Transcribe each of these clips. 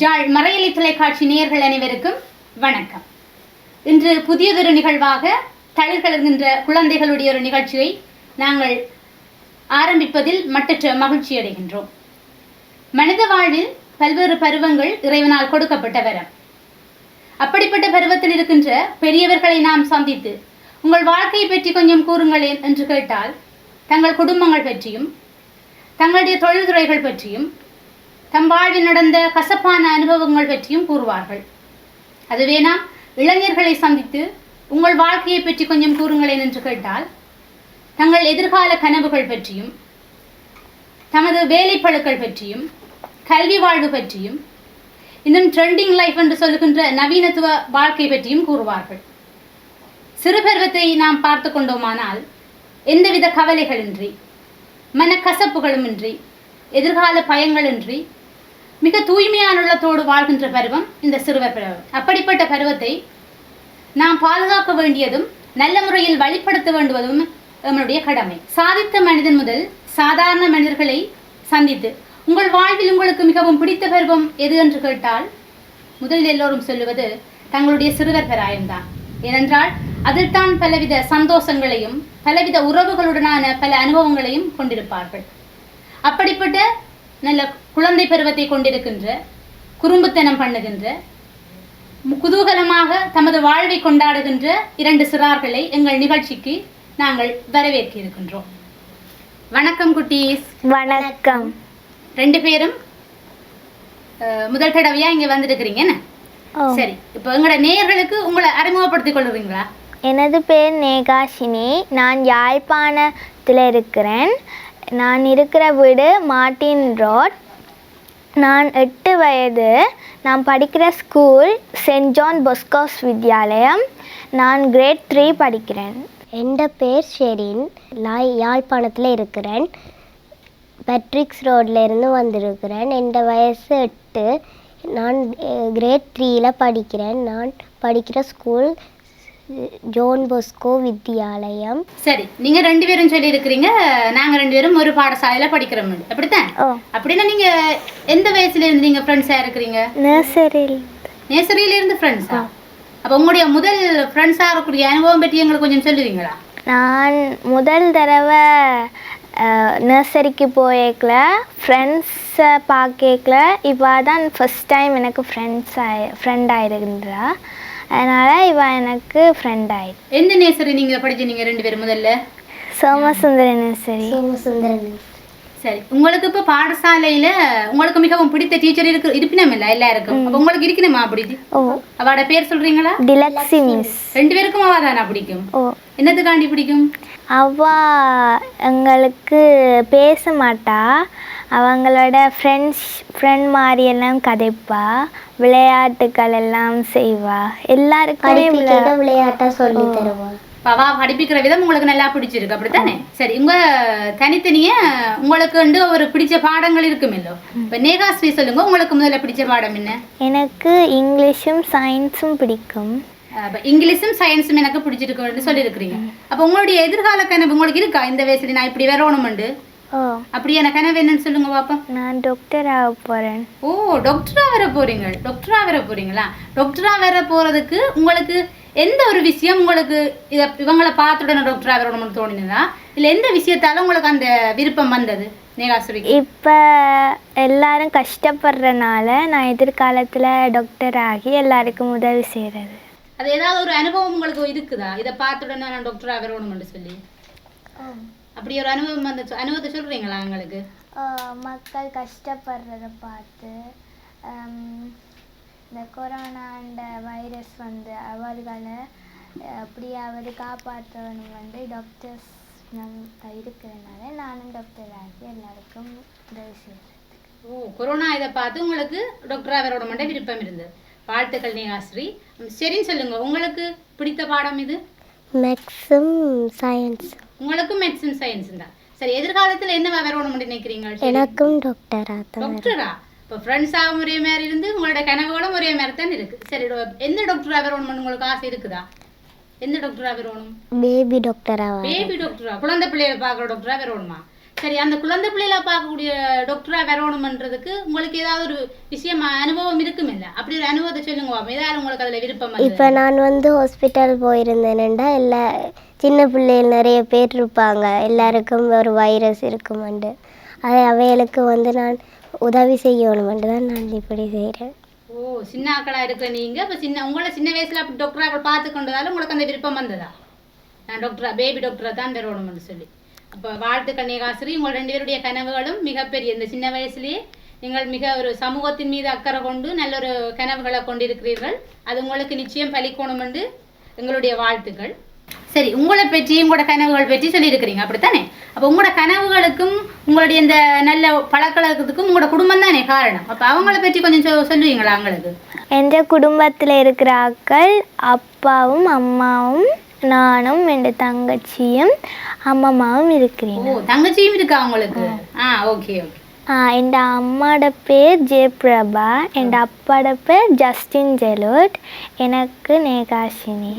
ஜாழ் மறையலை தொலைக்காட்சி நேயர்கள் அனைவருக்கும் வணக்கம். இன்று புதியதொரு நிகழ்வாக தளிர்கள் குழந்தைகளுடைய ஒரு நிகழ்ச்சியை நாங்கள் ஆரம்பிப்பதில் மட்டற்ற மகிழ்ச்சி அடைகின்றோம். மனித வாழ்வில் பல்வேறு பருவங்கள் இறைவனால் கொடுக்கப்பட்ட வரம் அப்படிப்பட்ட பருவத்தில் இருக்கின்ற பெரியவர்களை நாம் சந்தித்து உங்கள் வாழ்க்கையை பற்றி கொஞ்சம் கூறுங்களேன் என்று கேட்டால் தங்கள் குடும்பங்கள் பற்றியும் தங்களுடைய தொழில்துறைகள் பற்றியும் தம் வாழ்வில் நடந்த கசப்பான அனுபவங்கள் பற்றியும் கூறுவார்கள். அதுவே நாம் இளைஞர்களை சந்தித்து உங்கள் வாழ்க்கையை பற்றி கொஞ்சம் கூறுங்களேன் என்று கேட்டால் தங்கள் எதிர்கால கனவுகள் பற்றியும் தமது வேலைப்பழுக்கள் பற்றியும் கல்வி வாழ்வு பற்றியும் இன்னும் ட்ரெண்டிங் லைஃப் என்று சொல்லுகின்ற நவீனத்துவ வாழ்க்கை பற்றியும் கூறுவார்கள். சிறுபருவத்தை நாம் பார்த்து கொண்டோமானால் எந்தவித கவலைகளின்றி மனக்கசப்புகளுமின்றி எதிர்கால பயங்களின்றி மிக தூய்மையான உள்ளத்தோடு வாழ்கின்ற பருவம் இந்த சிறுவர் பருவம். அப்படிப்பட்ட பருவத்தை நாம் பாதுகாக்க வேண்டியதும் நல்ல முறையில் வழிப்படுத்த வேண்டுவதும் நம்மளுடைய கடமை. சாதித்த மனிதன் முதல் சாதாரண மனிதர்களை சந்தித்து உங்கள் வாழ்வில் உங்களுக்கு மிகவும் பிடித்த பருவம் எது என்று கேட்டால் முதலில் எல்லோரும் சொல்லுவது தங்களுடைய சிறுவர் பிராயம்தான். ஏனென்றால் அதில்தான் பலவித சந்தோஷங்களையும் பலவித உறவுகளுடனான பல அனுபவங்களையும் கொண்டிருப்பார்கள். அப்படிப்பட்ட நல்ல குழந்தை பருவத்தை கொண்டிருக்கின்ற குறும்புத்தனம் பண்ணுகின்ற குதூகலமாக தமது வாழ்வை கொண்டாடுகின்ற இரண்டு சிறார்களை எங்கள் நிகழ்ச்சிக்கு நாங்கள் வரவேற்க இருக்கின்றோம். வணக்கம் குட்டீஸ். வணக்கம். ரெண்டு பேரும் முதல் தடவையா இங்க வந்திருக்கிறீங்க என்ன. சரி இப்போ எங்களோட நேயர்களுக்கு உங்களை அறிமுகப்படுத்திக் கொள்ளுறீங்களா? எனது பேர் நேகாஷினி நான் யாழ்ப்பாணத்தில் இருக்கிறேன். நான் இருக்கிற வீடு மார்ட்டின் ரோட். நான் எட்டு வயது. நான் படிக்கிற school saint John Bosco's Vidyalayam. நான் கிரேட் த்ரீ படிக்கிறேன். எந்த பேர் ஷெரின். நான் யாழ்ப்பாணத்தில் இருக்கிறேன். பெட்ரிக்ஸ் ரோட்லேருந்து வந்திருக்கிறேன். என் வயசு எட்டு. நான் கிரேட் த்ரீயில் படிக்கிறேன். நான் படிக்கிற ஸ்கூல் ஜோன் பொஸ்கோ வித்யாலயம் சரி நீங்க ரெண்டு பேரும் சொல்லி இருக்கிறீங்க நாங்க ரெண்டு பேரும் ஒரு பாடசாலையில படிக்கிறோம் அப்படித்தான்? அப்படின்னா நீங்க எந்த வயசுல இருந்து நீங்க ஃப்ரெண்ட்ஸா இருக்கிறீங்க? நர்சரியில் நேசரியில இருந்து ஃப்ரெண்ட்ஸா அப்ப உங்களுடைய முதல் ஃப்ரெண்ட்ஸா இருக்கக்கூடிய அனுபவம் பற்றி எங்களுக்கு கொஞ்சம் சொல்லுவீங்களா? நான் முதல் தடவை நர்சரிக்கு போயேக்கல ஃப்ரெண்ட்ஸை பார்க்கல இப்போ தான் ஃபஸ்ட் டைம் எனக்கு ஃப்ரெண்ட்ஸ் ஆயி ஃப்ரெண்ட் ஆயிருந்தா அதனால் இவ எனக்கு ஃப்ரெண்ட் ஆயிடுச்சு எந்த நேசரி நீங்க படிச்சீங்க ரெண்டு பேரும் முதல்ல? சோமசுந்தர நர்சரி சோமசுந்தரன் சரி. உங்களுக்கு இப்ப பாடசாலையில உங்களுக்கு மிகவும் பிடித்த டீச்சர் இருக்கு இருப்பினம் இல்ல எல்லாருக்கும் அப்ப உங்களுக்கு இருக்கணுமா அப்படி? ஓ. அவட பேர் சொல்றீங்களா? டிலக்ஸி மிஸ். ரெண்டு பேருக்கும் அவ தானா பிடிக்கும்? ஓ. என்னத்துக்காண்டி பிடிக்கும்? அவ எங்களுக்கு பேச மாட்டா. அவங்களோட ஃப்ரெண்ட்ஸ் ஃப்ரெண்ட் மாதிரி எல்லாம் கதைப்பா. விளையாட்டுகள் எல்லாம் செய்வா. எல்லாருக்குமே படிப்பிக்கிற விளையாட்டா சொல்லி தருவான் இப்ப அவ படிப்பிக்கிற விதம் உங்களுக்கு நல்லா பிடிச்சிருக்கு. அப்படித்தானே? சரி உங்க தனித்தனிய உங்களுக்கு வந்து ஒரு பிடிச்ச பாடங்கள் இருக்குமில்லோ? இப்ப நேகாஸ்ரீ சொல்லுங்க உங்களுக்கு முதல்ல பிடிச்ச பாடம் என்ன? எனக்கு இங்கிலீஷும் சயின்ஸும் பிடிக்கும். அப்ப இங்கிலீஷும் சயின்ஸும் எனக்கு பிடிச்சிருக்குன்னு சொல்லியிருக்கிறீங்க. அப்ப உங்களுடைய எதிர்கால கனவு உங்களுக்கு இருக்கா? இந்த வயசுல நான் இப்படி வரணும்ண்டு ஓ. அப்படியான கனவு என்னன்னு சொல்லுங்க பாப்போம் நான் டாக்டர் ஆக போகிறேன் ஓ டாக்டரா வர போறீங்க. டாக்டரா வர போறீங்களா? டாக்டரா வர போறதுக்கு உங்களுக்கு எந்த ஒரு விஷயம் உங்களுக்கு இத இவங்களை பார்த்த உடனே டாக்டரா வரணும்னு தோணினதா? இல்ல எந்த விஷயத்தால உங்களுக்கு அந்த விருப்பம் வந்தது? நேகாசுரிக்கு இப்போ எல்லாரும் கஷ்டப்படுறனால நான் எதிர்காலத்தில் டாக்டர் ஆகி எல்லாருக்கும் உதவி செய்கிறது அது ஏதாவது ஒரு அனுபவம் உங்களுக்கு இருக்குதா? இதை பார்த்த உடனே நான் டாக்டரா வரணும்னு சொல்லி. அப்படி ஒரு அனுபவம் அந்த அனுபவத்தை சொல்றீங்களா உங்களுக்கு? மக்கள் கஷ்டப்படுறத பார்த்து இந்த கொரோனாண்ட வைரஸ் வந்து அவர்களை எப்படியாவது காப்பாற்றணும் வந்து டாக்டர்ஸ் நம் இருக்கிறதுனால நானும் டாக்டர் ஆகி எல்லாருக்கும் உதவி செய்கிறேன் ஓ கொரோனா இதை பார்த்து உங்களுக்கு டாக்டரா வரணும்ன்ற விருப்பம் இருந்தது. வாழ்த்துக்கள் நேகாஸ்ரீ சரின்னு சொல்லுங்க. உங்களுக்கு பிடித்த பாடம் இது? மேக்ஸும் சயின்ஸ் உங்களுக்கு மெடிசன் சயின்ஸ் தான். சரி எதிர்காலத்துல என்ன வரணும்னு நினைக்கிறீங்க? எனக்கும் டாக்டராக தான் டாக்டரா இப்போ ஃப்ரெண்ட்ஸாகவும் ஒரே மாதிரி இருந்து உங்களோட கனவுகளும் ஒரே மாதிரி தான் இருக்கு. சரி எந்த டாக்டரா வரணும்னு உங்களுக்கு ஆசை இருக்குதா? எந்த டாக்டரா வரணும் பேபி டாக்டராக பேபி டாக்டரா குழந்தை பிள்ளைகளை பார்க்குற டாக்டரா வரணுமா சரி அந்த குழந்தை பிள்ளைகளை பார்க்கக்கூடிய டாக்டரா வரணுமன்றதுக்கு உங்களுக்கு ஏதாவது ஒரு விஷயம் அனுபவம் இருக்கும் இல்ல அப்படி ஒரு அனுபவத்தை சொல்லுங்க. ஏதாவது உங்களுக்கு அதுல விருப்பம்? இப்போ நான் வந்து ஹாஸ்பிட்டல் போயிருந்தேன்டா எல்லா சின்ன பிள்ளைகள் நிறைய பேர் இருப்பாங்க. எல்லாருக்கும் ஒரு வைரஸ் இருக்குமெண்டு அதை அவைகளுக்கு வந்து நான் உதவி செய்யணுமெண்டு தான் நான் இப்படி செய்கிறேன் ஓ சின்ன ஆக்களா இருக்கிற நீங்க? இப்போ சின்ன உங்களை சின்ன வயசுல அப்படி டாக்டரா பார்த்து கொண்டதால உங்களுக்கு அந்த விருப்பம் வந்ததா? நான் டாக்டரா பேபி டாக்டரா தான் வரணும்னு சொல்லி. அப்போ வாழ்த்துக்கள் நேகாசிரி உங்கள் ரெண்டு பேருடைய கனவுகளும் மிகப்பெரிய. இந்த சின்ன வயசுலேயே நீங்கள் மிக ஒரு சமூகத்தின் மீது அக்கறை கொண்டு நல்ல ஒரு கனவுகளை கொண்டிருக்கிறீர்கள். அது உங்களுக்கு நிச்சயம் பலிக்கணும் என்று எங்களுடைய வாழ்த்துக்கள். சரி உங்களை பற்றி உங்களோட கனவுகள் பற்றி சொல்லியிருக்கிறீங்க. அப்படித்தானே? அப்போ உங்களோட கனவுகளுக்கும் உங்களுடைய இந்த நல்ல பழக்கழக்கத்துக்கும் உங்களோட குடும்பம் தானே காரணம்? அப்போ அவங்கள பற்றி கொஞ்சம் சொல்லுவீங்களா அவங்களுக்கு? எந்த குடும்பத்தில் இருக்கிற ஆட்கள் அப்பாவும் அம்மாவும் நானும் என் தங்கச்சியும் அம்மம்மாவும் ஓ இருக்கிறேன் தங்கச்சியும் இருக்கா உங்களுக்கு? ஆ. Okay okay. என் அம்மாவோட பேர் ஜெயபிரபா. என் அப்பாவோட பேர் ஜஸ்டின் ஜெலுட் எனக்கு நேகாஷினி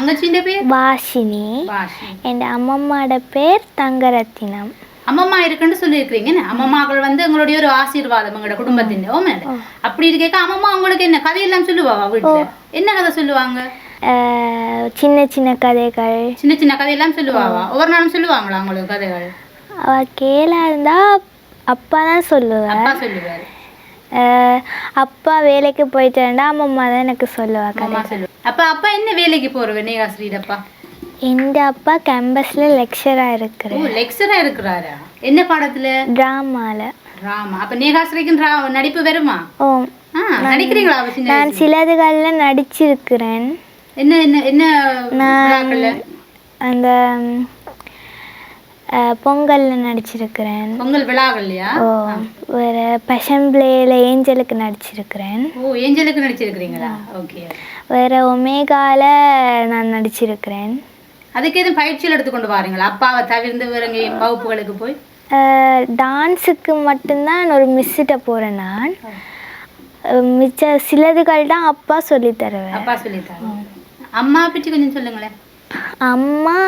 பேர்? வாஷினி பாஷி என் அம்மம்மாவோட பேர் தங்கரத்தினம். அம்மம்மா இருக்குன்னு சொல்லியிருக்கிறீங்க என்ன? அம்மம்மாக்கள் வந்து எங்களுடைய ஒரு ஆசீர்வாதம் எங்களோட குடும்பத்தின் ஓ மேடம் அப்படி இருக்கேக்க அம்மம்மா உங்களுக்கு என்ன கதையெல்லாம் சொல்லுவாவா வீட்டுல என்ன கதை சொல்லுவாங்க? சின்ன சின்ன கதைகள். சின்ன சின்ன கதையெல்லாம் சொல்லுவாவா? ஒவ்வொரு நாளும் சொல்லுவாங்களா உங்களுக்கு கதைகள்? அவ கேளா இருந்தா அப்பா தான் சொல்லுவார். அப்பா சொல்லுவாரு. அப்பா வேலைக்கு போயிட்டு அம்மம்மா தான் எனக்கு சொல்லுவா அம்மா கதை அப்ப அப்பா என்ன வேலைக்கு போறவ நேகாஸ்ரீட் அப்பா எந்த அப்பா கேம்பஸ்ல லெக்சரா ஓ இருக்கிறேன் லெக்சரா இருக்கிறாரா? என்ன பாடத்துல? டிராமால ராமா அப்ப நேகாஸ்ரீக்கு ரா- நடிப்பு வருமா? ஓ நடிக்கிறீங்களா நான்? சிலதுகள்ல நடிச்சிருக்கிறேன். என்ன என்ன என்ன? அந்த பொங்கல்ல நடிச்சிருக்கிறேன். பொங்கல் விழாக்கள்லையா ஓ வேற பசம்பிளேல ஏஞ்சலுக்கு நடிச்சிருக்கிறேன். ஓ ஏஞ்சலுக்கு நடிச்சிருக்கிறீங்களா? ஓகே வேற ஒமேகால நான் நடிச்சிருக்கிறேன். அதுக்கு எதுவும் பயிற்சியில் எடுத்துக்கொண்டு வாரீங்களா? அப்பாவை தவிர்த்து வேற எங்கேயும் வகுப்புகளுக்கு போய்? டான்ஸுக்கு மட்டும்தான் ஒரு மிஸ்ஸிட்ட போகிறேன் நான். மிச்ச சிலதுகள் தான் அப்பா சொல்லி தருவேன். அப்பா சொல்லித்தாங்க அம்மா பற்றி கொஞ்சம் சொல்லுங்களேன். அம்மா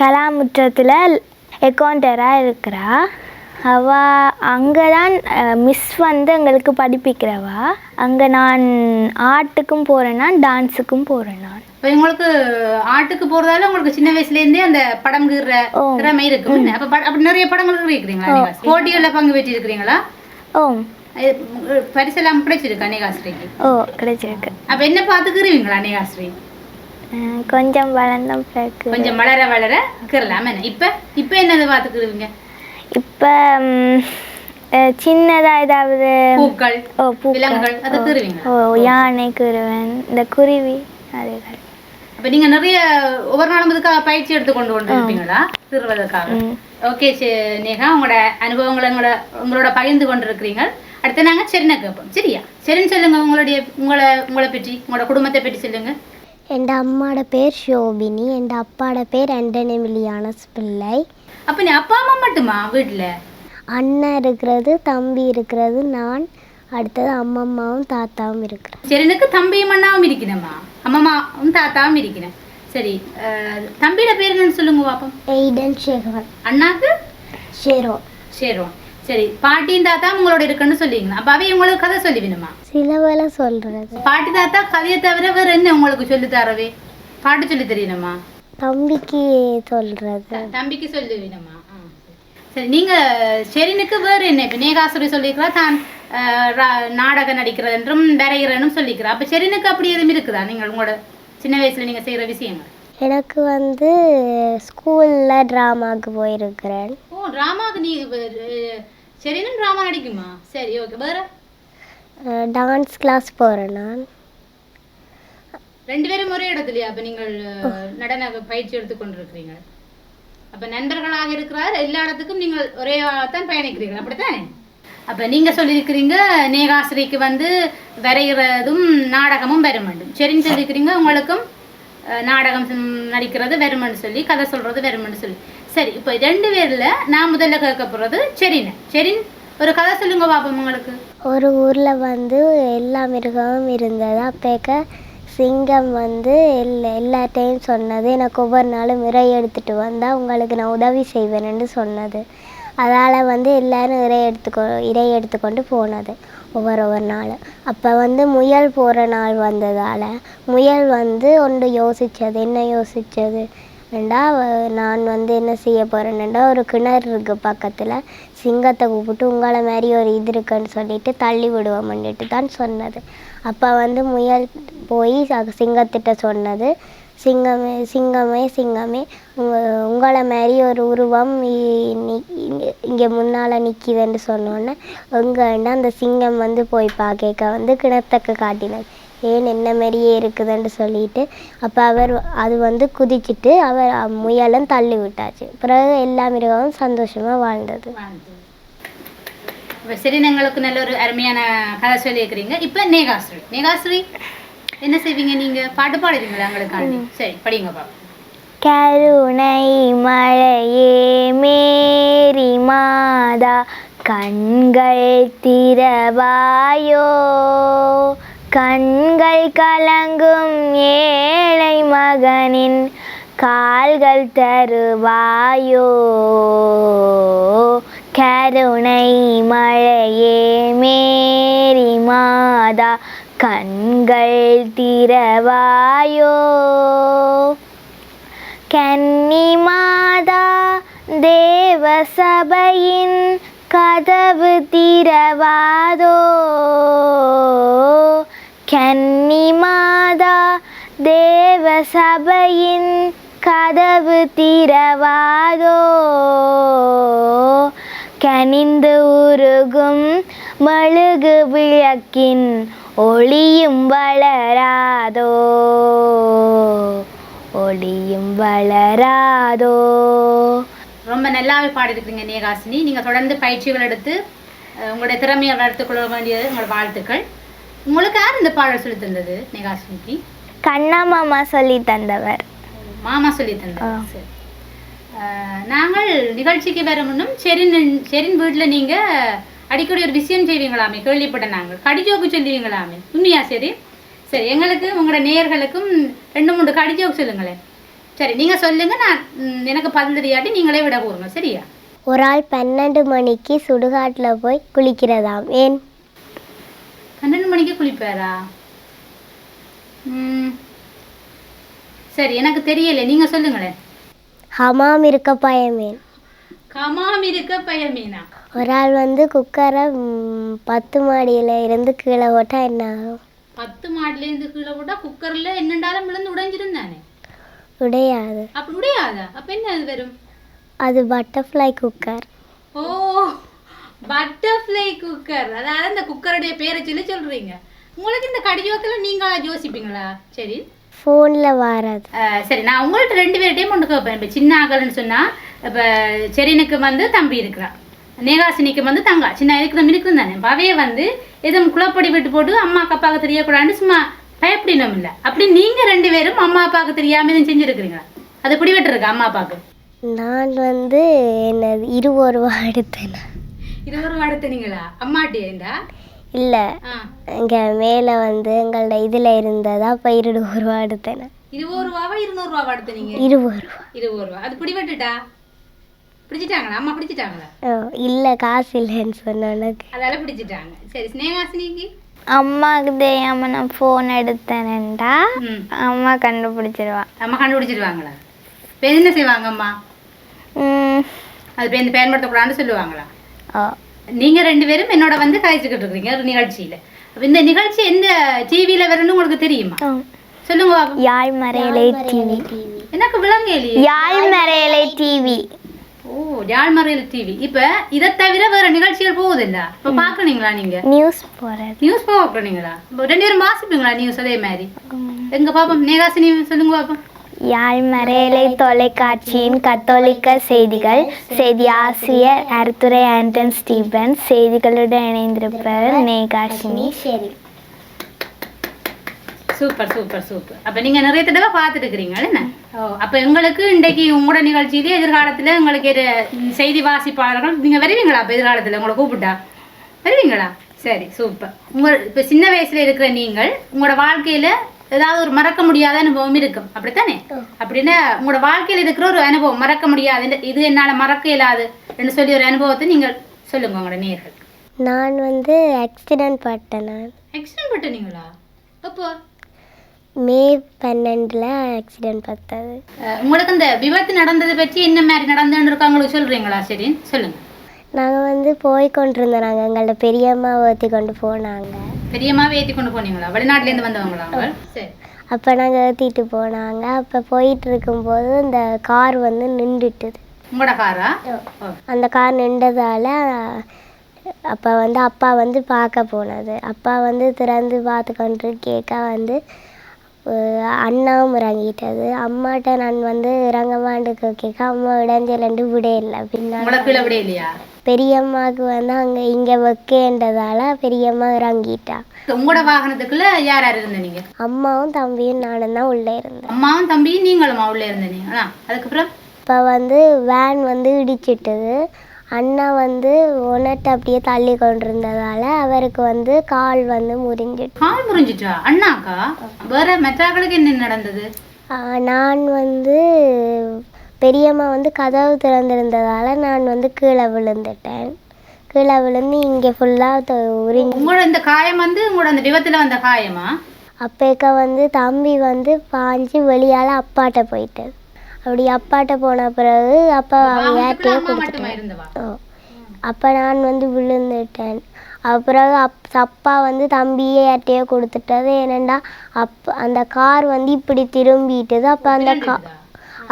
கலாமுற்றத்தில் அக்கௌண்டராக இருக்கிறா. அவ அங்கே தான் மிஸ் வந்து எங்களுக்கு படிப்பிக்கிறவா. அங்கே நான் ஆர்ட்டுக்கும் போகிறேன் நான் டான்ஸுக்கும் போகிறேன் நான். இப்போ உங்களுக்கு ஆட்டுக்கு போறதால உங்களுக்கு சின்ன வயசுல இருந்தே அந்த படம் கீற. திறமை இருக்கும்? அப்ப பட- அப்படி நிறைய படங்கள் இருக்கிறீங்களா போட்டிகள்ல பங்கு பெற்று இருக்கிறீங்களா ஓ பரிசெல்லாம் கிடைச்சிருக்கா அநேகாஸ்ரீக்கு ஓ கிடைச்சிருக்கு. அப்ப என்ன பார்த்துக்கிறீங்களா அநேகாஸ்ரீ கொஞ்சம் வளர்ந்த பிறகு. கொஞ்சம் வளர வளர கீறலாம் என்ன இப்ப இப்ப என்னது பார்த்துக்கிருவீங்க? இப்போ சின்னதாக ஏதாவது பூக்கள் ஓ பூக்கள். அதை கீறுவீங்க ஓ யானை குருவன் இந்த குருவி அதுகள் அப்ப நீங்க நிறைய ஒவ்வொரு நாளும் இதுக்காக பயிற்சி எடுத்து கொண்டு கொண்டு இருப்பீங்களா கீறுவதற்காக ம். ஓகே நேகா உங்களோட அனுபவங்களை உங்களோட உங்களோட பகிர்ந்து கொண்டு இருக்கிறீங்க அடுத்து நாங்க செரினை கேட்போம். சரியா? சரின்னு சொல்லுங்க உங்களுடைய உங்களை உங்களை பற்றி உங்களோட குடும்பத்தை பற்றி சொல்லுங்க. என் அம்மாவோட பேர் ஷோபினி என் அப்பாவோட பேர் ஆண்டனி மில்லியானஸ் பிள்ளை. அப்ப நீ அப்பா அம்மா மட்டுமா வீட்டுல அண்ணன் இருக்கிறது தம்பி இருக்கிறது நான் அடுத்தது அம்மம்மாவும் தாத்தாவும் இருக்கிறேன். செரினுக்கு தம்பியும் அண்ணாவும் இருக்கணுமா? அம்மாவும் தாத்தாவும் இருக்கணும். சரி அஹ், தம்பியோட பேர் என்னன்னு சொல்லுங்க பாப்போம். எய்டன் ஷெகவன் அண்ணாக்கு? ஷெரோ சேரும் சரி பாட்டியும் தாத்தா உங்களோட இருக்குன்னு சொல்லிங்க அப்ப அவைய உங்களுக்கு கதை சொல்லி வேணுமா சில வேளை சொல்கிறது பாட்டி தாத்தா கதையை தவிர வேற என்ன உங்களுக்கு சொல்லி தரவே? பாட்டு சொல்லி தெரியணுமா தம்பிக்கு சொல்கிறது த- தம்பிக்கு சொல்லி வேணுமா சரி. நீங்க ஷெரினுக்கு வேற என்ன? இப்ப நேகாசுரி சொல்லிக்கிறா தான் நாடகம் நடிக்கிறது என்றும் வரைகிறனும் சொல்லிக்கிறா. அப்ப ஷெரினுக்கு அப்படி எதுவும் இருக்குதா? நீங்கள் உங்களோட சின்ன வயசுல நீங்க செய்யற விஷயங்கள்? எனக்கு வந்து ஸ்கூலில் ட்ராமாவுக்கு போயிருக்கிறேன். ஓ டிராமாக்கு நீ ஷெரினும் டிராமா நடிக்குமா? சரி ஓகே வேற? டான்ஸ் கிளாஸ் போகிறேன் நான். ரெண்டு பேரும் ஒரே இடத்துலயா? அப்ப நீங்கள் நடன பயிற்சி எடுத்துக் கொண்டிருக்கிறீங்க அப்ப நண்பர்களாக இருக்கிறார். எல்லா இடத்துக்கும் நீங்கள் ஒரே தான் பயணிக்கிறீர்கள். அப்படித்தானே? அப்ப நீங்க சொல்லியிருக்கிறீங்க நேகாசிரிக்கு வந்து வரைகிறதும் நாடகமும் வரும் வேண்டும். சரின்னு சொல்லியிருக்கிறீங்க உங்களுக்கும் நாடகம் நடிக்கிறது வருமென்னு சொல்லி கதை சொல்றது வருமென்னு சொல்லி. சரி இப்போ ரெண்டு பேரில் நான் முதல்ல கேட்க போகிறது செரின் செரின் ஒரு கதை சொல்லுங்க பாப்போம் உங்களுக்கு. ஒரு ஊரில் வந்து எல்லா மிருகமும் இருந்தது. அப்பேக்க சிங்கம் வந்து எல்லா எல்லாத்தையும் சொன்னது எனக்கு ஒவ்வொரு நாளும் மிறை எடுத்துகிட்டு வந்தால் உங்களுக்கு நான் உதவி செய்வேன்னு சொன்னது. அதால் வந்து எல்லோரும் இறை எடுத்துக்கோ இறை எடுத்துக்கொண்டு போனது ஒவ்வொரு ஒவ்வொரு நாள் அப்போ வந்து முயல் போகிற நாள் வந்ததால் முயல் வந்து ஒன்று யோசித்தது என்ன யோசித்தது ரெண்டா நான் வந்து என்ன செய்ய போகிறேன்டா ஒரு கிணறு இருக்குது பக்கத்தில். சிங்கத்தை கூப்பிட்டு உங்களை மாதிரி ஒரு இது இருக்குன்னு சொல்லிட்டு தள்ளி விடுவோம்னுட்டு தான் சொன்னது. அப்போ வந்து முயல் போய் ச- சிங்கத்திட்ட சொன்னது. சிங்கமே சிங்கமே சிங்கமே உங்களை மாதிரி ஒரு உருவம் இங்கே முன்னால் நிற்கிதுன்னு சொன்னோன்னே எங்கேன்னா அந்த சிங்கம் வந்து போய் பார்க்க வந்து கிணத்துக்கு காட்டினது. ஏன் என்ன மாதிரியே இருக்குதுன்னு சொல்லிட்டு அப்போ அவர் அது வந்து குதிச்சிட்டு அவர் முயலும் தள்ளி விட்டாச்சு. பிறகு எல்லா மிருகமும் சந்தோஷமாக வாழ்ந்தது. சரி எங்களுக்கு நல்ல ஒரு அருமையான கதை சொல்லியிருக்கிறீங்க. இப்போ நேகாஸ்ரீ நேகாஸ்ரீ என்ன செய்வீங்க நீங்க? பாட்டு பாடுறீங்களா எங்களுக்காண்டி சரி படிங்க பாப்போம் கருணை மழையே மேரி மாதா கண்கள் திறவாயோ கண்கள் கலங்கும் ஏழை மகனின் கால்கள் தருவாயோ? கருணை மழையே மேரி மாதா கண்கள் திறவாயோ? கன்னி மாதா தேவசபையின் கதவு திறவாதோ? கன்னி மாதா தேவ சபையின் கதவு திறவாதோ? கனிந்து உருகும் மெழுகு விளக்கின் ஒளியும் வளராதோ? ஒளியும் வளராதோ? ரொம்ப நல்லாவே பாடிருக்கிறீங்க நேகாசினி நீங்கள் தொடர்ந்து பயிற்சிகள் எடுத்து உங்களுடைய திறமையை வளர்த்துக்கொள்ள வேண்டியது உங்களோட வாழ்த்துக்கள். உங்களுக்கு யார் இந்த பாடல் சொல்லி தந்தது நேகாசினிக்கு கண்ணா மாமா சொல்லி தந்தவர். மாமா சொல்லி அஹ், நாங்கள் நிகழ்ச்சிக்கு வர முன்னும் செரின் செரின் வீட்டில் நீங்க அடிக்கடி ஒரு விஷயம் செய்வீங்களாமே கேள்விப்பட்ட நாங்கள். கடிஜோக்கு சொல்லுவீங்களாமே. உண்மையா சரி? சரி எங்களுக்கு உங்களோட நேயர்களுக்கும் ரெண்டு மூணு கடிஜோக்கு சொல்லுங்களேன். சரி நீங்க சொல்லுங்க நான் எனக்கு பதில் தெரியாட்டி நீங்களே விட கூறுங்க சரியா? ஒரு ஆள் பன்னெண்டு மணிக்கு சுடுகாட்டில் போய் குளிக்கிறதாம். ஏன்? பன்னெண்டு மணிக்கு குளிப்பாரா? ம், சரி எனக்கு தெரியல. நீங்க சொல்லுங்களேன் ஹமாம் இருக்க பயமேன் கமாம் இருக்க பயமீனா ஒரு ஆள் வந்து குக்கரை பத்து மாடியில் இருந்து கீழே போட்டால் என்ன ஆகும்? பத்து மாடில இருந்து கீழே போட்டா குக்கர்ல என்னண்டாலும் விழுந்து உடைஞ்சிருந்தானே? உடையாது. அப்படி உடையாதா? அப்ப என்ன அது வரும்? அது பட்டர்ஃப்ளை குக்கர் ஓ பட்டர்ஃப்ளை குக்கர் அதாவது அந்த குக்கருடைய பேரை சொல்லி சொல்றீங்க. உங்களுக்கு இந்த கடிஜோக்கில் நீங்களா யோசிப்பீங்களா? சரி ஃபோனில் வராது. சரி நான் உங்கள்ட்ட ரெண்டு பேர்ட்டையும் ஒன்று கேட்பேன் இப்போ சின்ன ஆகலன்னு சொன்னால் இப்போ செரினுக்கு வந்து தம்பி இருக்கிறான். நேகாசினிக்கு வந்து தங்கா. சின்ன இருக்கிற இருக்கும் தானே. இப்ப அவைய வந்து எதுவும் குளப்படி விட்டு போட்டு அம்மா அப்பாவுக்கு தெரியக்கூடாதுன்னு சும்மா பயப்படினோம் இல்லை. அப்படி நீங்கள் ரெண்டு பேரும் அம்மா அப்பாவுக்கு தெரியாமல் எதுவும் செஞ்சுருக்கிறீங்களா? அது பிடிபட்டுருக்கா அம்மா அப்பாவுக்கு? நான் வந்து என்னது இருபது ரூபா எடுத்தேன். இது ஒரு அடுத்தனீங்களா அம்மாட்டியேண்டா இல்லை. ஆ. இங்கே மேலே வந்து எங்களோட இதில் இருந்ததா அப்போ இருபது ரூபா எடுத்தேன் இருபது ரூபாவா இருநூறுவாவா அடுத்தனீங்க இருபது ரூபா. இருபது ரூபா. அது பிடிபட்டுட்டா பிடிச்சிட்டாங்களா? அம்மா பிடிச்சிட்டாங்களா? இல்லை காசு இல்லைன்னு சொன்னோன்னக்கு அதால பிடிச்சிட்டாங்க. சரி ஸ்னேகாசினிக்கு அம்மாவுக்கு தெரியாம நான் ஃபோன் எடுத்தேனேண்டா ம். அம்மா கண்டுபிடிச்சிருவா. அம்மா கண்டுபிடிச்சிருவாங்களா? இப்போ என்ன செய்வாங்க அம்மா? அது இந்த பயன்படுத்தக்கூடாதுன்னு சொல்லுவாங்களா? ஓ நீங்க ரெண்டு பேரும் என்னோட வந்து கழிச்சுக்கிட்டு இருக்கிறீங்க ஒரு நிகழ்ச்சியில. அப்ப இந்த நிகழ்ச்சி எந்த டிவியில வரும்னு உங்களுக்கு தெரியுமா? ஓ. சொல்லுங்க. யாழ் மறையலை டிவி எனக்கு விளங்கலையே யாழ் மறையலை டிவி ஓ யாழ்மறையில் டிவி இப்ப இதை தவிர வேற நிகழ்ச்சிகள் போகுதில்ல? இப்ப பாக்குறீங்களா நீங்க? நியூஸ் போகிறது நியூஸ் பார்க்குறீங்களா இப்போ ரெண்டு பேரும் வாசிப்பீங்களா நியூஸ் அதே மாதிரி? எங்க பாப்போம் நேகாசினி சொல்லுங்க பாப்போம் யாழ் மறையலை தொலைக்காட்சியின் கத்தோலிக்க செய்திகள் செய்தி ஆசிரியர் அருத்துரை ஆண்டன் ஸ்டீபன் செய்திகளுடன் இணைந்திருப்பவர் நேகாஷினி சரி. Super super super. அப்ப நீங்க நிறைய தடவை பார்த்துட்டு இருக்கிறீங்க என்ன? ஓ அப்ப உங்களுக்கு இன்றைக்கு உங்களோட நிகழ்ச்சியிலே எதிர்காலத்துல உங்களுக்கு செய்தி வாசிப்பாளர்கள் நீங்க வருவீங்களா அப்ப எதிர்காலத்துல? உங்களை கூப்பிட்டா? வருவீங்களா? சரி சூப்பர். உங்க இப்ப சின்ன வயசுல இருக்கிற நீங்கள் உங்களோட வாழ்க்கையில ஏதாவது ஒரு மறக்க முடியாத அனுபவம் இருக்கும். அப்படித்தானே? அப்படின்னா உங்களோட வாழ்க்கையில் இருக்கிற ஒரு அனுபவம் மறக்க முடியாது. இது என்னால் மறக்க இயலாது என்று சொல்லி ஒரு அனுபவத்தை நீங்கள் சொல்லுங்க உங்களோட நேர்கள். நான் வந்து ஆக்சிடெண்ட் பட்டேன் நான். ஆக்சிடென்ட் பட்டுனீங்களா? அப்போ? மே பன்னெண்டில் ஆக்சிடெண்ட் பட்டது. அஹ், உங்களுக்கு இந்த விபத்து நடந்ததை பற்றி என்ன மாதிரி நடந்துன்னு இருக்காங்களுக்கு சொல்றீங்களா சரி சொல்லுங்க. நாங்கள் வந்து போய் கொண்டிருந்தோம். நாங்கள் எங்களோட பெரியம்மா ஏற்றி கொண்டு போனாங்க. பெரியம்மாவே ஏற்றி கொண்டு போனீங்களா? வெளிநாட்டுலேருந்து வந்தவங்களா சரி. அப்போ நாங்கள் ஏற்றிட்டு போனாங்க. அப்போ போயிட்டு இருக்கும்போது இந்த கார் வந்து நின்றுட்டுது. உங்களோட காரா. அந்த கார் நின்றதால அப்போ வந்து அப்பா வந்து பார்க்க போனது. அப்பா வந்து திறந்து பார்த்து கொண்டு கேட்க வந்து அண்ணாவும் இறங்கிட்டது. அம்மாட்ட நான் வந்து இறங்கமாண்டு கேட்க அம்மா இடைஞ்சலண்டு விட இல்லை விட இல்லையா பெரியம்மாவுக்கு வந்து அங்கே இங்கே வைக்கேன்றதால பெரியம்மா இறங்கிட்டா. உங்களோட வாகனத்துக்குள்ள யார் யார் இருந்த நீங்க? அம்மாவும் தம்பியும் நானும் தான் உள்ளே இருந்தேன் அம்மாவும் தம்பியும் நீங்களும் உள்ள இருந்தீங்க அதுக்கப்புறம்? இப்போ வந்து வேன் வந்து இடிச்சிட்டது. அண்ணா வந்து உனட்டு அப்படியே தள்ளி கொண்டிருந்ததால அவருக்கு வந்து கால் வந்து முறிஞ்சிட்டு. கால் முறிஞ்சிட்டா? அண்ணாக்கா? வேற மெத்தாக்களுக்கு என்ன நடந்தது? நான் வந்து பெரியம்மா வந்து கதவு திறந்திருந்ததால நான் வந்து கீழே விழுந்துட்டேன். கீழே விழுந்து இங்கே ஃபுல்லாக உறிஞ்சி உங்களோட இந்த காயம் வந்து உங்களோட அந்த விபத்துல வந்த காயமா? அப்பேக்க வந்து தம்பி வந்து பாஞ்சு வெளியால் அப்பாட்ட போயிட்டது அப்படி அப்பாட்ட போன பிறகு அப்பா யார்கிட்டயோ கொடுத்துட்டேன் ஓ அப்போ நான் வந்து விழுந்துட்டேன். அப்புறம் அப் அப்பா வந்து தம்பியே யார்கிட்டயோ கொடுத்துட்டது. ஏனெண்டா அப் அந்த கார் வந்து இப்படி திரும்பிட்டுது. அப்போ அந்த கா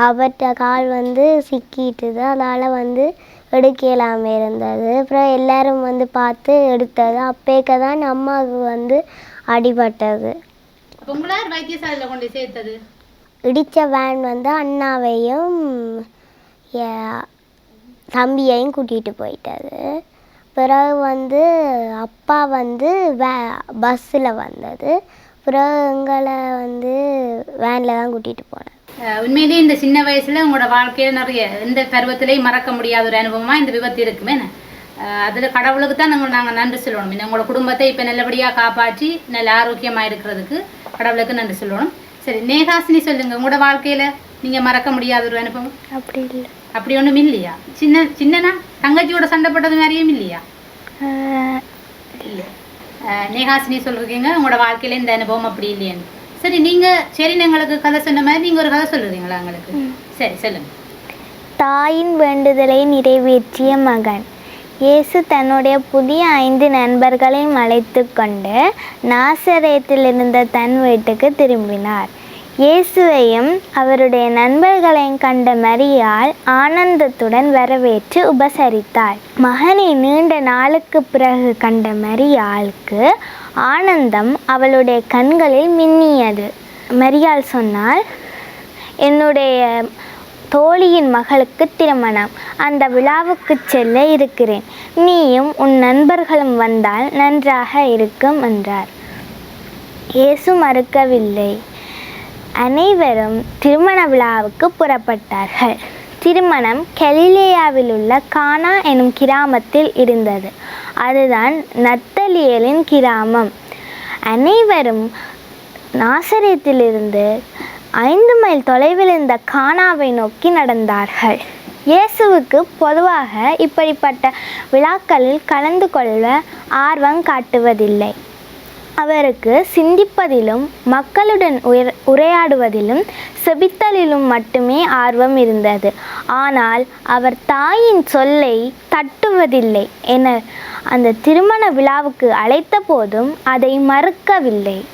அவர்கிட்ட கால் வந்து சிக்கிட்டுது. அதனால் வந்து எடுக்கலாம இருந்தது. அப்புறம் எல்லாரும் வந்து பார்த்து எடுத்தது. அப்பேக்க தான் அம்மாவுக்கு வந்து அடிபட்டது. உங்களார் வைத்தியசாலையில கொண்டு போய் சேர்த்தது? இடித்த வேன் வந்து அண்ணாவையும் தம்பியையும் கூட்டிகிட்டு போயிட்டது. பிறகு வந்து அப்பா வந்து வே பஸ்ஸில் வந்தது. பிறகு எங்களை வந்து வேனில் தான் கூட்டிகிட்டு போனேன் அஹ் உண்மையிலேயே இந்த சின்ன வயசுல உங்களோட வாழ்க்கையில நிறைய எந்த பருவத்திலையும் மறக்க முடியாத ஒரு அனுபவமா இந்த விபத்து இருக்குமே அதுல கடவுளுக்கு தான் நாங்கள் நாங்கள் நன்றி சொல்லணும். இன்னும் உங்களோட குடும்பத்தை இப்போ நல்லபடியா காப்பாற்றி நல்ல ஆரோக்கியமா இருக்கிறதுக்கு கடவுளுக்கு நன்றி சொல்லணும். சரி நேகாசினி சொல்லுங்க உங்களோட வாழ்க்கையில நீங்க மறக்க முடியாத ஒரு அனுபவம்? அப்படி இல்லை. அப்படி ஒண்ணும் இல்லையா? சின்ன சின்னனா? தங்கச்சியோட சண்டை போட்டது மாதிரியும் இல்லையா? இல்லை. நேகாசினி சொல்றீங்க உங்களோட வாழ்க்கையில இந்த அனுபவம் அப்படி இல்லையான்னு. சரி நீங்க சரி எங்களுக்கு கதை சொன்ன மாதிரி நீங்க ஒரு கதை சொல்லுறீங்களா எங்களுக்கு? சரி சொல்லுங்க. தாயின் வேண்டுதலை நிறைவேற்றிய மகன். இயேசு தன்னுடைய புதிய ஐந்து நண்பர்களையும் அழைத்து கொண்டு நாசரேத்தில் இருந்த தன் வீட்டுக்கு திரும்பினார். இயேசுவையும் அவருடைய நண்பர்களையும் கண்ட மரியாள் ஆனந்தத்துடன் வரவேற்று உபசரித்தாள். மகனை நீண்ட நாளுக்கு பிறகு கண்ட மரியாளுக்கு ஆனந்தம் அவளுடைய கண்களில் மின்னியது. மரியாள் சொன்னால் என்னுடைய தோழியின் மகளுக்கு திருமணம். அந்த விழாவுக்கு செல்ல இருக்கிறேன். நீயும் உன் நண்பர்களும் வந்தால் நன்றாக இருக்கும் என்றார். இயேசு மறுக்கவில்லை. அனைவரும் திருமண விழாவுக்கு புறப்பட்டார்கள். திருமணம் கலிலேயாவில் உள்ள கானா எனும் கிராமத்தில் இருந்தது. அதுதான் நத் நப்தலியலின் கிராமம். அனைவரும் நாசரேத்திலிருந்து ஐந்து மைல் தொலைவில் இருந்த கானாவை நோக்கி நடந்தார்கள். இயேசுவுக்கு பொதுவாக இப்படிப்பட்ட விழாக்களில் கலந்து கொள்ள ஆர்வம் காட்டுவதில்லை. அவருக்கு சிந்திப்பதிலும் மக்களுடன் உயர் உரையாடுவதிலும் செபித்தலிலும் மட்டுமே ஆர்வம் இருந்தது. ஆனால் அவர் தாயின் சொல்லை தட்டுவதில்லை என அந்த திருமண விழாவுக்கு அழைத்த போதும் அதை மறுக்கவில்லை.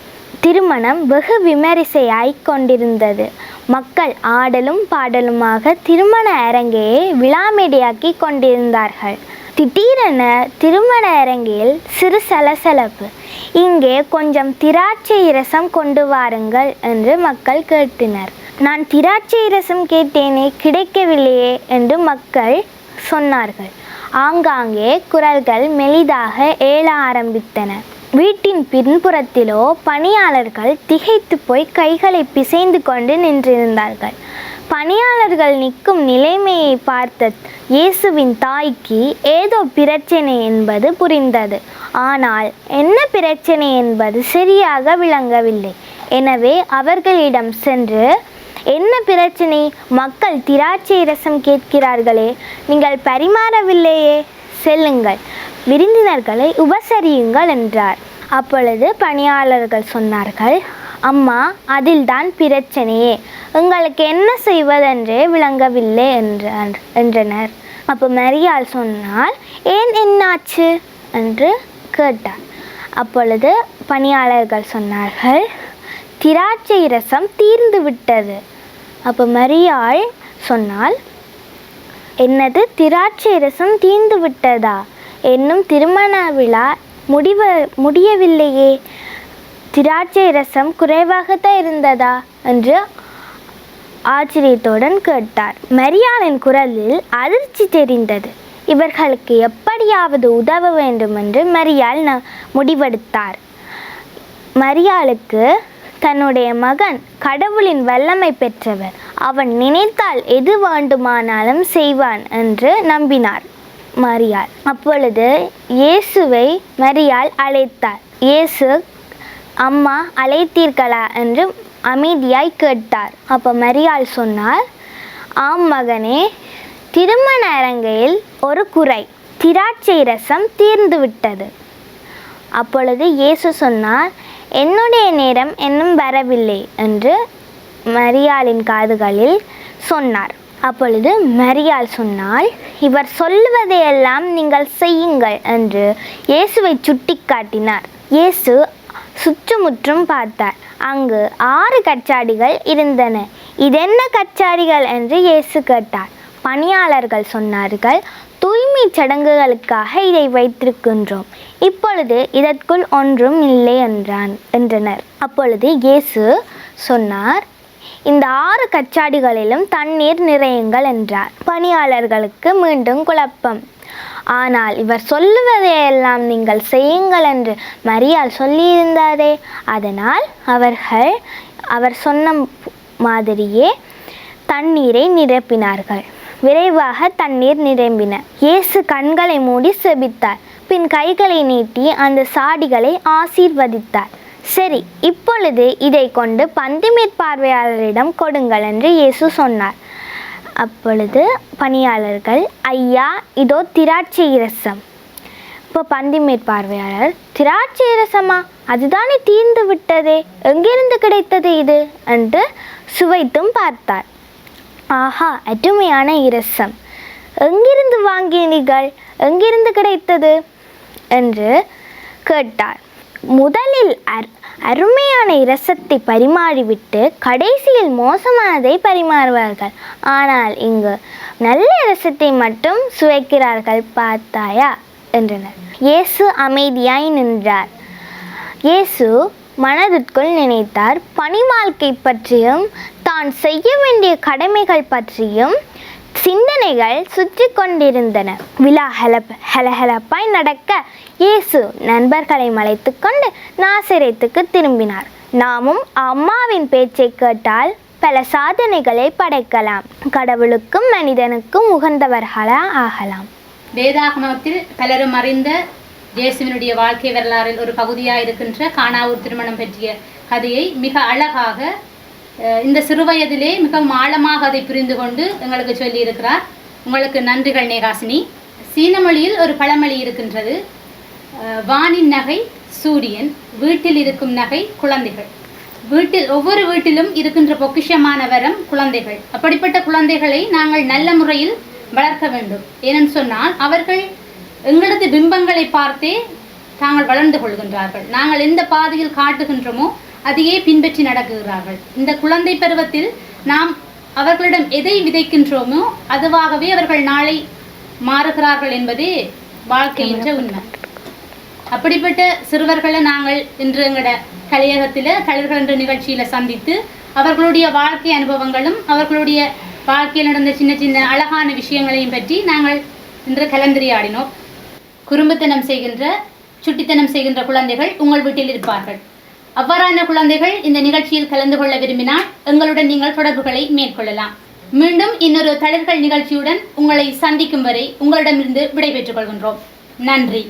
திருமணம் வெகு விமரிசையாய் கொண்டிருந்தது. மக்கள் ஆடலும் பாடலுமாக திருமண அரங்கையை விழாமேடையாக்கி கொண்டிருந்தார்கள். திடீரென திருமண அரங்கில் சிறு சலசலப்பு. இங்கே கொஞ்சம் திராட்சை ரசம் கொண்டு வாருங்கள் என்று மக்கள் கேட்டனர். நான் திராட்சை ரசம் கேட்டேனே கிடைக்கவில்லையே என்று மக்கள் சொன்னார்கள். ஆங்காங்கே குரல்கள் மெலிதாக ஏழ ஆரம்பித்தன. வீட்டின் பின்புறத்திலோ பணியாளர்கள் திகைத்து போய் கைகளை பிசைந்து கொண்டு நின்றிருந்தார்கள். பணியாளர்கள் நிற்கும் நிலைமையை பார்த்த இயேசுவின் தாய்க்கு ஏதோ பிரச்சனை என்பது புரிந்தது. ஆனால் என்ன பிரச்சனை என்பது சரியாக விளங்கவில்லை. எனவே அவர்களிடம் சென்று என்ன பிரச்சனை? மக்கள் திராட்சை ரசம் கேட்கிறார்களே நீங்கள் பரிமாறவில்லையே. செல்லுங்கள். விருந்தினர்களை உபசரியுங்கள் என்றார். அப்பொழுது பணியாளர்கள் சொன்னார்கள் அம்மா அதில்தான் பிரச்சனையே. உங்களுக்கு என்ன செய்வதென்றே விளங்கவில்லை என்றார் என்றனர். அப்போ மரியாள் சொன்னால் ஏன் என்னாச்சு? என்று கேட்டார். அப்பொழுது பணியாளர்கள் சொன்னார்கள் திராட்சை ரசம் தீர்ந்து விட்டது அப்போ மரியாள் சொன்னால் என்னது திராட்சை ரசம் தீர்ந்து விட்டதா என்னும் திருமண விழா முடிவ முடியவில்லையே. திராட்சை ரசம் குறைவாகத்தான் இருந்ததா? என்று ஆச்சரியத்துடன் கேட்டார். மரியாளின் குரலில் அதிர்ச்சி தெரிந்தது. இவர்களுக்கு எப்படியாவது உதவ வேண்டும் என்று மரியாள் ந முடிவெடுத்தார். மரியாளுக்கு தன்னுடைய மகன் கடவுளின் வல்லமை பெற்றவர். அவன் நினைத்தால் எது வேண்டுமானாலும் செய்வான் என்று நம்பினார். மரியாள். அப்பொழுது இயேசுவை மரியாள் அழைத்தார் இயேசு அம்மா அழைத்தீர்களா? என்று அமைதியாய் கேட்டார். அப்போ மரியாள் சொன்னார் ஆம் மகனே திருமண அரங்கையில் ஒரு குறை திராட்சை ரசம் தீர்ந்துவிட்டது. அப்பொழுது இயேசு சொன்னார் என்னுடைய நேரம் இன்னும் வரவில்லை என்று மரியாளின் காதுகளில் சொன்னார். அப்பொழுது மரியாள் சொன்னால் இவர் சொல்லுவதையெல்லாம் நீங்கள் செய்யுங்கள் என்று இயேசுவை சுட்டிக்காட்டினார். இயேசு சுற்றுமுற்றும் பார்த்தார். அங்கு ஆறு கச்சாடிகள் இருந்தன. இதென்ன கச்சாடிகள்? என்று இயேசு கேட்டார். பணியாளர்கள் சொன்னார்கள் தூய்மை சடங்குகளுக்காக இதை வைத்திருக்கின்றோம். இப்பொழுது இதற்குள் ஒன்றும் இல்லை என்றான் என்றனர். அப்பொழுது இயேசு சொன்னார் இந்த ஆறு கச்சாடிகளிலும் தண்ணீர் நிறையுங்கள் என்றார். பணியாளர்களுக்கு மீண்டும் குழப்பம். ஆனால் இவர் சொல்லுவதையெல்லாம் நீங்கள் செய்யுங்கள் என்று மரியாள் சொல்லியிருந்தாரே. அதனால் அவர்கள் அவர் சொன்ன மாதிரியே தண்ணீரை நிரப்பினார்கள். விரைவாக தண்ணீர் நிரம்பின. இயேசு கண்களை மூடி செபித்தார். பின் கைகளை நீட்டி அந்த சாடிகளை ஆசீர்வதித்தார். சரி இப்பொழுது இதை கொண்டு பந்து மேற்பார்வையாளரிடம் கொடுங்கள் என்று இயேசு சொன்னார். அப்பொழுது பணியாளர்கள் ஐயா இதோ திராட்சை ரசம் இப்போ பந்தி மேற்பார்வையாளர் திராட்சை ரசமா அதுதானே தீர்ந்து விட்டதே. எங்கிருந்து கிடைத்தது இது? என்று சுவைத்தும் பார்த்தார். ஆஹா அருமையான இரசம். எங்கிருந்து வாங்கினீர்கள்? எங்கிருந்து கிடைத்தது? என்று கேட்டார். முதலில் அர் அருமையான இரசத்தை பரிமாறிவிட்டு கடைசியில் மோசமானதை பரிமாறுவார்கள். ஆனால் இங்கு நல்ல இரசத்தை மட்டும் சுவைக்கிறார்கள் பார்த்தாயா? என்றனர். இயேசு அமைதியாய் நின்றார். இயேசு மனதிற்குள் நினைத்தார். பணி வாழ்க்கை பற்றியும் தான் செய்ய வேண்டிய கடமைகள் பற்றியும் சிந்தனைகள் சுற்றி கொண்டிருந்தன. விழா ஹலப் ஹலஹலப்பாய் நடக்க இயேசு நண்பர்களை மலைத்து கொண்டு நாசிரியத்துக்கு திரும்பினார். நாமும் அம்மாவின் பேச்சை கேட்டால் பல சாதனைகளை படைக்கலாம். கடவுளுக்கும் மனிதனுக்கும் உகந்தவர்களாக ஆகலாம். வேதாகமத்தில் பலரும் அறிந்த இயேசுவினுடைய வாழ்க்கை வரலாறில் ஒரு பகுதியாக இருக்கின்ற காணாவூர் திருமணம் பற்றிய கதையை மிக அழகாக இந்த சிறுவயதிலே மிகவும் ஆழமாக அதை புரிந்து கொண்டு எங்களுக்கு சொல்லியிருக்கிறார். உங்களுக்கு நன்றிகள் நேகாசினி. சீன மொழியில் ஒரு பழமொழி இருக்கின்றது. வானின் நகை சூரியன் வீட்டில் இருக்கும் நகை குழந்தைகள். வீட்டில் ஒவ்வொரு வீட்டிலும் இருக்கின்ற பொக்கிஷமான வரம் குழந்தைகள். அப்படிப்பட்ட குழந்தைகளை நாங்கள் நல்ல முறையில் வளர்க்க வேண்டும். ஏனென்று சொன்னால் அவர்கள் எங்களது பிம்பங்களை பார்த்தே தாங்கள் வளர்ந்து கொள்கின்றார்கள். நாங்கள் எந்த பாதையில் காட்டுகின்றோமோ அதையே பின்பற்றி நடக்குகிறார்கள். இந்த குழந்தை பருவத்தில் நாம் அவர்களிடம் எதை விதைக்கின்றோமோ அதுவாகவே அவர்கள் நாளை மாறுகிறார்கள் என்பதே வாழ்க்கை என்ற உண்மை. அப்படிப்பட்ட சிறுவர்களை நாங்கள் இன்று எங்களோட கலையகத்தில் கலைஞர்கள் என்ற நிகழ்ச்சியில் சந்தித்து அவர்களுடைய வாழ்க்கை அனுபவங்களும் அவர்களுடைய வாழ்க்கையில் நடந்த சின்ன சின்ன அழகான விஷயங்களையும் பற்றி நாங்கள் இன்று கலந்துரையாடினோம். குறும்புத்தனம் செய்கின்ற சுட்டித்தனம் செய்கின்ற குழந்தைகள் உங்கள் வீட்டில் இருப்பார்கள். அவ்வாறான குழந்தைகள் இந்த நிகழ்ச்சியில் கலந்து கொள்ள விரும்பினால் எங்களுடன் நீங்கள் தொடர்புகளை மேற்கொள்ளலாம். மீண்டும் இன்னொரு தளிர்கள் நிகழ்ச்சியுடன் உங்களை சந்திக்கும் வரை உங்களிடமிருந்து விடைபெற்றுக் கொள்கின்றோம். நன்றி.